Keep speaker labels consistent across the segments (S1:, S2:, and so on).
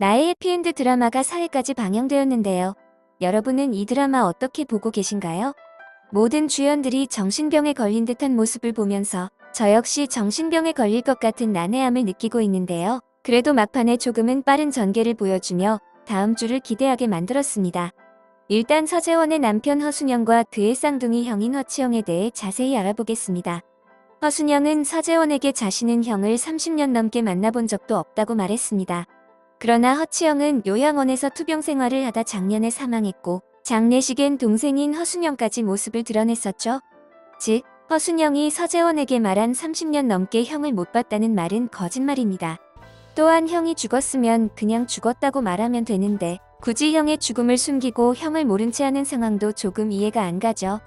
S1: 나의 해피엔드 드라마가 4회까지 방영되었는데요. 여러분은 이 드라마 어떻게 보고 계신가요? 모든 주연들이 정신병에 걸린 듯한 모습을 보면서 저 역시 정신병에 걸릴 것 같은 난해함을 느끼고 있는데요. 그래도 막판에 조금은 빠른 전개를 보여주며 다음 주를 기대하게 만들었습니다. 일단 서재원의 남편 허순영과 그의 쌍둥이 형인 허치영에 대해 자세히 알아보겠습니다. 허순영은 서재원에게 자신은 형을 30년 넘게 만나본 적도 없다고 말했습니다. 그러나 허치영은 요양원에서 투병 생활을 하다 작년에 사망했고 장례식엔 동생인 허순영까지 모습을 드러냈었죠. 즉, 허순영이 서재원에게 말한 30년 넘게 형을 못 봤다는 말은 거짓말입니다. 또한 형이 죽었으면 그냥 죽었다고 말하면 되는데 굳이 형의 죽음을 숨기고 형을 모른 채 하는 상황도 조금 이해가 안 가죠.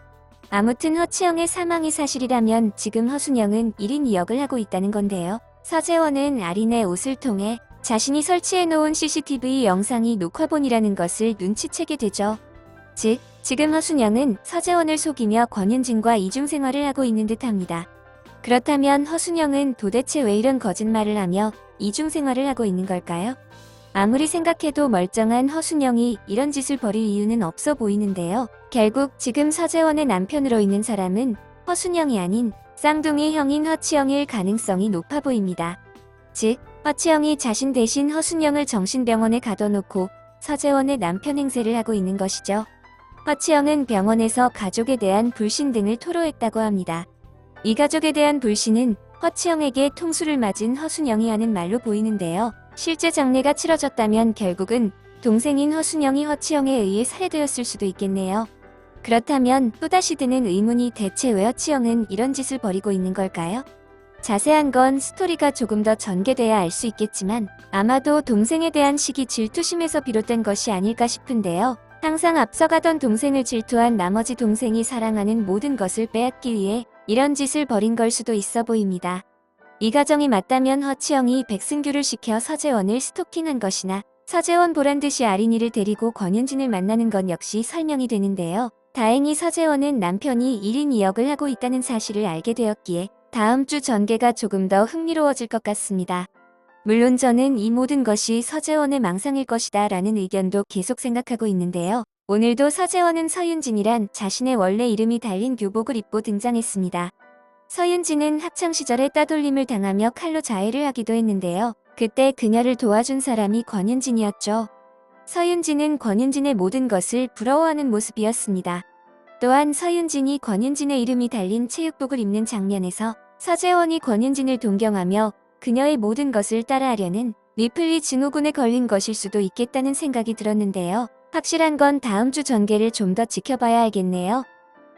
S1: 아무튼 허치영의 사망이 사실이라면 지금 허순영은 1인 2역을 하고 있다는 건데요. 서재원은 아린의 옷을 통해 자신이 설치해 놓은 CCTV 영상이 녹화본이라는 것을 눈치채게 되죠. 즉, 지금 허순영은 서재원을 속이며 권윤진과 이중생활을 하고 있는 듯합니다. 그렇다면 허순영은 도대체 왜 이런 거짓말을 하며 이중생활을 하고 있는 걸까요? 아무리 생각해도 멀쩡한 허순영이 이런 짓을 벌일 이유는 없어 보이는데요. 결국 지금 서재원의 남편으로 있는 사람은 허순영이 아닌 쌍둥이 형인 허치영일 가능성이 높아 보입니다. 즉, 허치영이 자신 대신 허순영을 정신병원에 가둬놓고 서재원의 남편 행세를 하고 있는 것이죠. 허치영은 병원에서 가족에 대한 불신 등을 토로했다고 합니다. 이 가족에 대한 불신은 허치영에게 통수를 맞은 허순영이 하는 말로 보이는데요. 실제 장례가 치러졌다면 결국은 동생인 허순영이 허치영에 의해 살해되었을 수도 있겠네요. 그렇다면 또다시 드는 의문이 대체 왜 허치영은 이런 짓을 벌이고 있는 걸까요? 자세한 건 스토리가 조금 더 전개돼야 알 수 있겠지만 아마도 동생에 대한 시기 질투심에서 비롯된 것이 아닐까 싶은데요. 항상 앞서가던 동생을 질투한 나머지 동생이 사랑하는 모든 것을 빼앗기 위해 이런 짓을 벌인 걸 수도 있어 보입니다. 이 가정이 맞다면 허치영이 백승규를 시켜 서재원을 스토킹한 것이나 서재원 보란 듯이 아린이를 데리고 권윤진을 만나는 건 역시 설명이 되는데요. 다행히 서재원은 남편이 1인 2역을 하고 있다는 사실을 알게 되었기에 다음 주 전개가 조금 더 흥미로워질 것 같습니다. 물론 저는 이 모든 것이 서재원의 망상일 것이다 라는 의견도 계속 생각하고 있는데요. 오늘도 서재원은 서윤진이란 자신의 원래 이름이 달린 교복을 입고 등장했습니다. 서윤진은 학창시절에 따돌림을 당하며 칼로 자해를 하기도 했는데요. 그때 그녀를 도와준 사람이 권윤진이었죠. 서윤진은 권윤진의 모든 것을 부러워하는 모습이었습니다. 또한 서윤진이 권윤진의 이름이 달린 체육복을 입는 장면에서 서재원이 권윤진을 동경하며 그녀의 모든 것을 따라하려는 리플리 증후군에 걸린 것일 수도 있겠다는 생각이 들었는데요. 확실한 건 다음 주 전개를 좀 더 지켜봐야 알겠네요.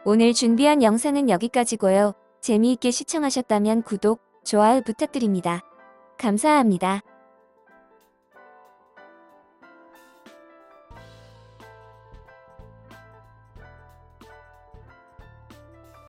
S1: 오늘 준비한 영상은 여기까지고요. 재미있게 시청하셨다면 구독, 좋아요 부탁드립니다. 감사합니다.